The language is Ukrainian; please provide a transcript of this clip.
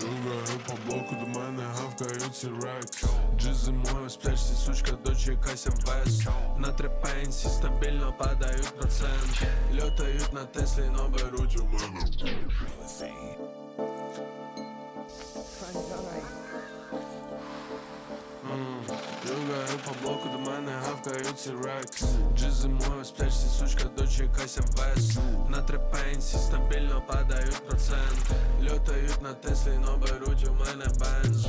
Югаю по боку до мене гавкають ці рекс Джи зимою сплячці, сучка, дочекайся вес На трепенсі стабільно падають проценти Льотають на Теслі, но беруть у мене Югаю по боку до мене гавкають ці рекс. Джи дочекайся вес На трепенсі стабільно падають проценти. Лютають на Теслі, но беруть у мене бенз